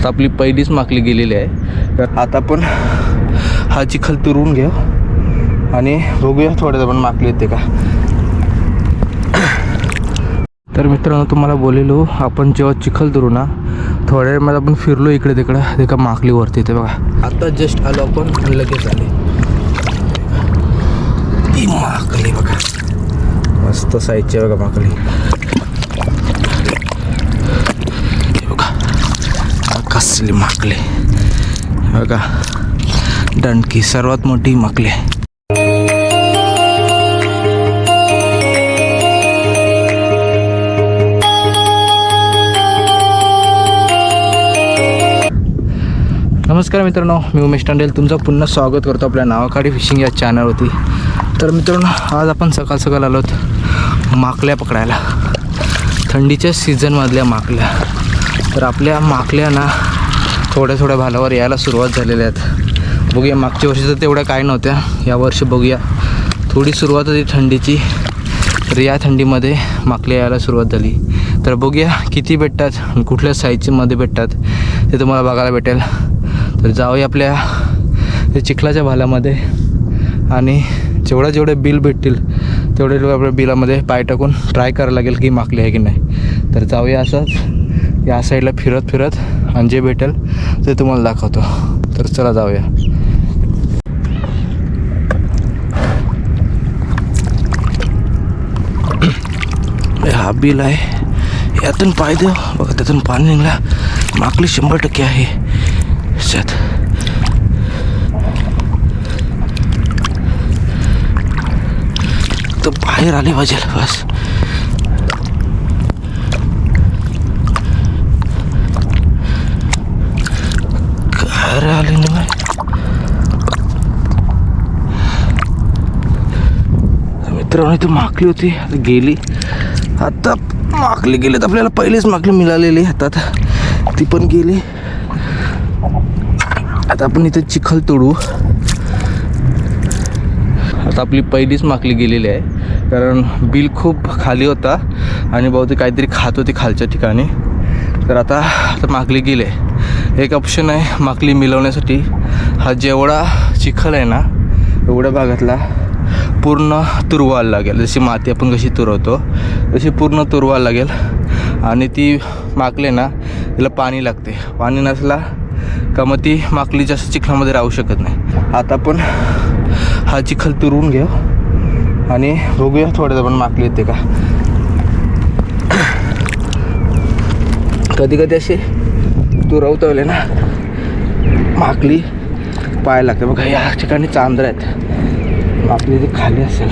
आता आपली पहिलीच माकली गेलेली आहे. तर आता आपण हा चिखल तुरून घेऊ आणि बघूया थोड्या पण माकली येते का. तर मित्रांनो तुम्हाला बोलेलो आपण जेव्हा चिखल तुरू ना थोड्या वेळ आपण फिरलो इकडे तिकडं ते का माकली वरती येते बघा. आता जस्ट आलो आपण लगेच आले. ती माकली बघा. मस्त साईजची बघा माकली हे बघा असली माकले. बघा दंडकी सर्वात मोठी माकली आहे. नमस्कार मित्रांनो मी उमेश टांडेल. तुमचं पुन्हा स्वागत करतो आपल्या नावाखाडी फिशिंग या चॅनलवरती तर मित्रांनो आज आपण सकाळ सकाळ आलोत माकल्या पकडायला. थंडीच्या सीझनमधल्या माकल्या. तर आपल्या माकल्या ना थोड्या थोड्या भालावर यायला सुरुवात झालेल्या आहेत. बघूया मागच्या वर्षी तर तेवढ्या काय नव्हत्या. यावर्षी बघूया. थोडी सुरुवात होती थंडीची तर या थंडीमध्ये माकले यायला सुरुवात झाली. तर बघूया किती भेटतात आणि कुठल्या साईजमध्ये भेटतात ते तुम्हाला बघायला भेटेल. तर जाऊया आपल्या चिखलाच्या भाल्यामध्ये आणि जेवढं जेवढे बिल भेटतील तेवढे तेवढे आपल्या बिलामध्ये पाय टाकून ट्राय करायला लागेल की माकली आहे की नाही. तर जाऊया असंच या साईडला फिरत फिरत आणि जे भेटेल ते तुम्हाला दाखवतो. तर चला जाऊया. हा बिल आहे. यातून पाय देऊ बघा त्यातून पाणी निघला. माकली शंभर टक्के आहे. शेत. तर बाहेर आले पाहिजे बस काय रे आले नाही मित्रांनो इथे माकली होती. गेली. आता माकली गेली तर आपल्याला पहिलीच माकली मिळालेली. हातात ती पण गेली. आता आपण इथे चिखल तोडू. आता आपली पहिलीच माकली गेलेली आहे. कारण बिल खूप खाली होता. आणि बहुतेक काहीतरी खात होती खालच्या ठिकाणी. तर आता आता माकली गेले एक ऑप्शन आहे माकली मिळवण्यासाठी. हा जेवढा चिखल आहे ना एवढ्या भागातला पूर्ण तुरवायला लागेल. जशी माती आपण कशी तुरवतो तशी पूर्ण तुरवायला लागेल. आणि ती माकले ना तिला पाणी लागते. पाणी नसला का मग ती माकली जास्त चिखलामध्ये राहू शकत नाही. आता आपण हा चिखल तुरवून घेऊ. आणि बघूया थोड्या पण माकली येते का. कधी कधी असे तुरवतवले ना माकली पाय लागते. बघा या ठिकाणी चांदर आहेत. आपली ती खाली असेल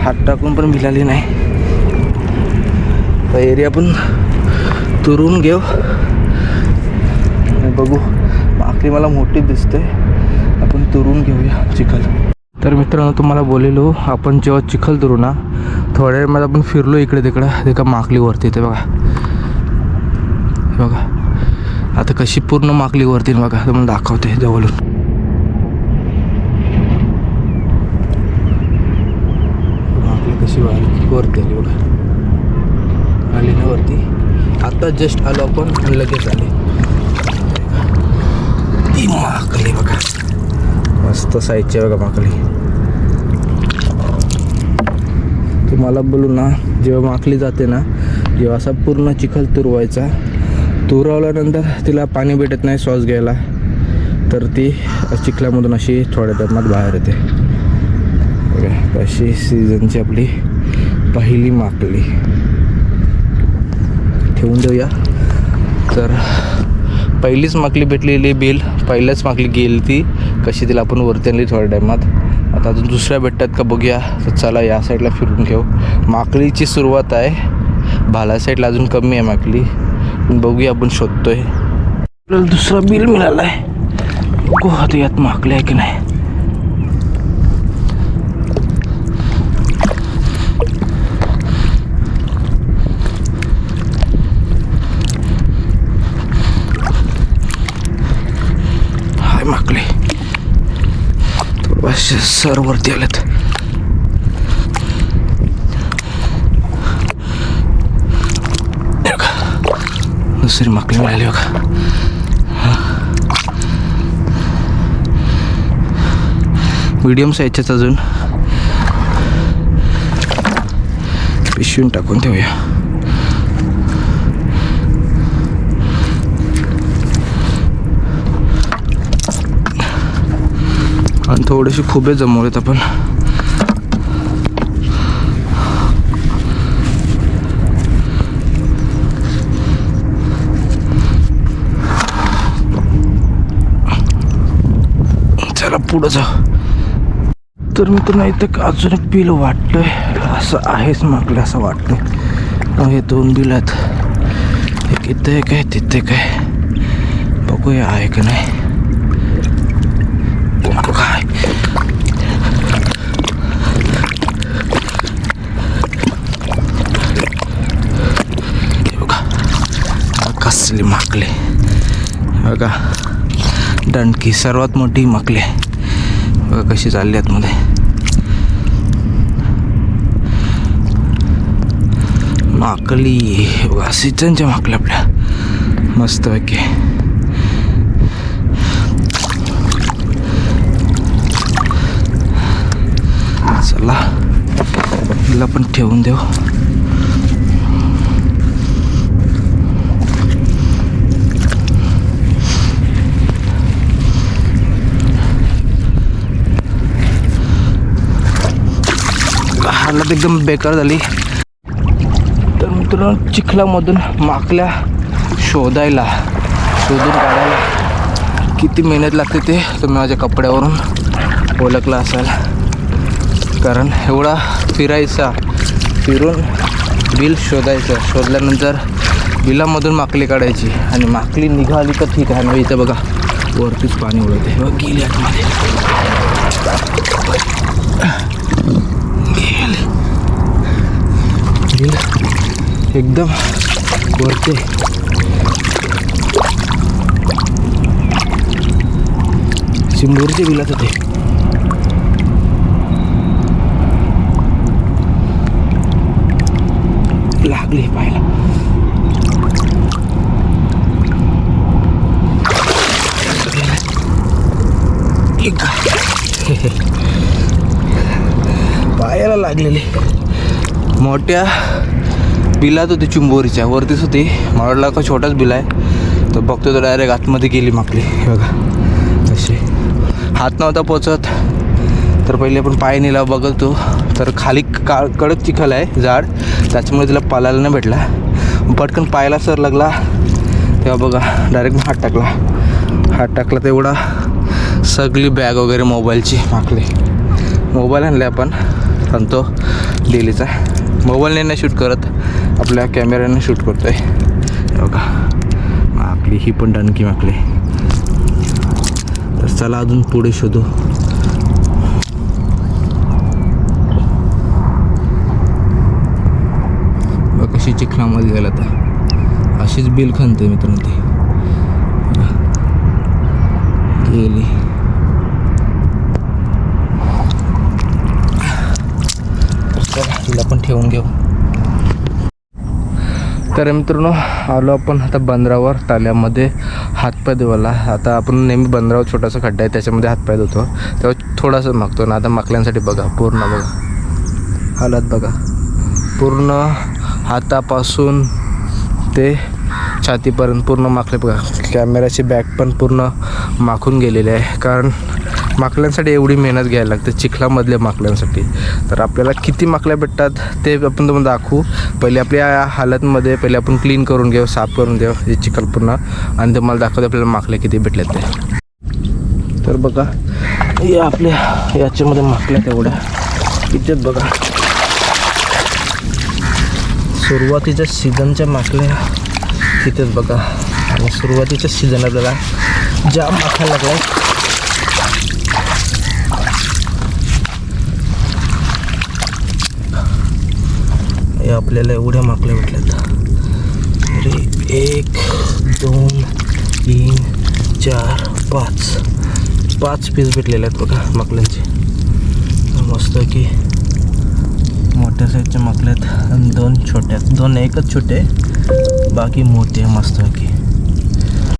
हात टाकून पण मिळाली नाही. एरिया पण तुरून घेऊ. आणि बघू माकली मला मोठी दिसते आपण तुरून घेऊया चिखल. तर मित्रांनो तुम्हाला बोलेलो आपण जेव्हा चिखल तुरू ना थोड्या वेळामध्ये आपण फिरलो इकडे तिकडं ते का माकली येते बघा. बघा. आता कशी पूर्ण माकली वरती बघा तुम्हाला दाखवते जवळून माकली कशी वारी वरती आली बघा. आली ना वरती. आता जस्ट आलो आपण आणि लगेच आले. ती माकली बघा. मस्त साईजची बघा माकली. तुम्हाला बोलू ना जेव्हा माकली जाते ना जेव्हा असा पूर्ण चिखल तुरवायचा. तुरवल्यानंतर तिला पाणी भेटत नाही श्वास घ्यायला. तर ती चिखल्यामधून अशी थोड्या टायमात बाहेर येते. अशी सीझनची आपली. पहिली माकली ठेवून देऊया. तर पहिलीच माकली भेटलेली बिल पहिल्याच माकली गेली ती कशी तिला आपण वरती आणली थोड्या टायमात. आता अजून दुसऱ्या भेटतात का बघूया. तर चला या साईडला फिरून घेऊ. माकलीची सुरुवात आहे. भाला साईडला अजून कमी आहे माकली पण बघूया आपण शोधतोय. आपल्याला दुसरा बिल मिळाला आहे बघू आता यात माकली आहे की नाही हाय माकली थोडं सर वरती आलेत हे बघा. दुसरी माकली मिळाली बघा. मीडियम साईजच्याच अजून. पिशवीन टाकून ठेवूया. आणि थोडेसे खुबे जमवलेत आपण. चला पुढं जा. तर मित्रांनो इथं अजून एक बिल वाटतंय असं आहेच मागलं असं वाटतंय हे दोन बिल आहेत. एक इथं एक आहे तिथे काय बघूया आहे का नाही काय हे बघा असली माकले बघा दणकी सर्वात मोठी माकले. बघा कशी चालली आतमध्ये. माकली बघा सिजनच्या माकल्या आपल्या. मस्त पैकी चला हिला पण ठेवून देऊ. हालत एकदम बेकार झाली. तर मित्रांनो चिखलामधून माकल्या शोधायला शोधून काढायला किती मेहनत लागते ते तुम्ही माझ्या कपड्यावरून ओळखला असाल. कारण एवढा फिरायचा फिरून बिल शोधायचं शोधल्यानंतर बिलामधून माकली काढायची आणि माकली निघाली तर ठीक आहे. ना इथं बघा वरतीच पाणी उडवते बघ गेली आतमध्ये गेली गेली एकदम वरते. चिंबोरच्या बिलात होते. लागली पाहायला. पायाला लागलेली. मोठ्या बिलात होती चिंबोरीच्या. वरतीच होती. मला वाटलं का छोटाच बिल आहे. तर बघतो तर डायरेक्ट आतमध्ये गेली माकली हे बघा. अशी. हात नव्हता पोचत. तर पहिले आपण पाय नेला बघतो. तर खाली का कडक चिखल आहे झाड त्याच्यामुळे तिला पालायला नाही भेटला. पटकन पायाला सर लागला. तेव्हा बघा डायरेक्ट हात टाकला. हात टाकला तेवढा सगळी बॅग वगैरे मोबाईलची माकली मोबाईल आणले आपण. आणि तो डेलीचा मोबाईलने नाही शूट करत. आपल्या कॅमेऱ्याने शूट करतो आहे बघा. आपली ही पण डणकी माकली तर चला अजून पुढे शोधू. कशी चिखलामध्ये गेला तर. अशीच बिल खणते मित्रांनो ती. गेली चला तिला पण ठेवून घेऊ. तर मित्रांनो आलो आपण आता बंदरावर ताल्यामध्ये हातपाय धुवायला. आता आपण नेहमी बंदरावर छोटासा खड्डा आहे त्याच्यामध्ये हातपाय धुतो. तेव्हा थोडासा मागतो ना आता माकल्यांसाठी बघा पूर्ण बघा. हालत बघा. पूर्ण हातापासून ते छातीपर्यंत पूर्ण माखले बघा. कॅमेराची बॅग पण पूर्ण माखून गेलेली आहे. कारण माकल्यांसाठी एवढी मेहनत घ्यायला लागते चिखलामधल्या माकल्यांसाठी तर आपल्याला किती माकल्या भेटतात ते आपण तुम्हाला दाखवू. पहिले आपल्या हालतमध्ये पहिले आपण क्लीन करून घेऊ साफ करून घेऊ हे चिखल पूर्ण. आणि तुम्हाला दाखवतो आपल्याला माकल्या किती भेटल्या ते. तर बघा हे आपल्या याच्यामध्ये माकल्या तेवढ्या इथेच बघा. सुरुवातीच्या सीझनच्या माकल्या तिथेच बघा. आणि सुरुवातीच्या सीझन आपल्याला जाम माखायला लागल्या. आपल्याला एवढ्या माकल्या भेटल्यात अरे एक दोन तीन चार पाच. पाच पीस भेटलेले आहेत बघा माकल्यांचे. मस्त की मोठ्या साईजच्या माकल्या आहेत. आणि दोन छोट्या दोन एकच छोटे बाकी मोती आहे मस्त की.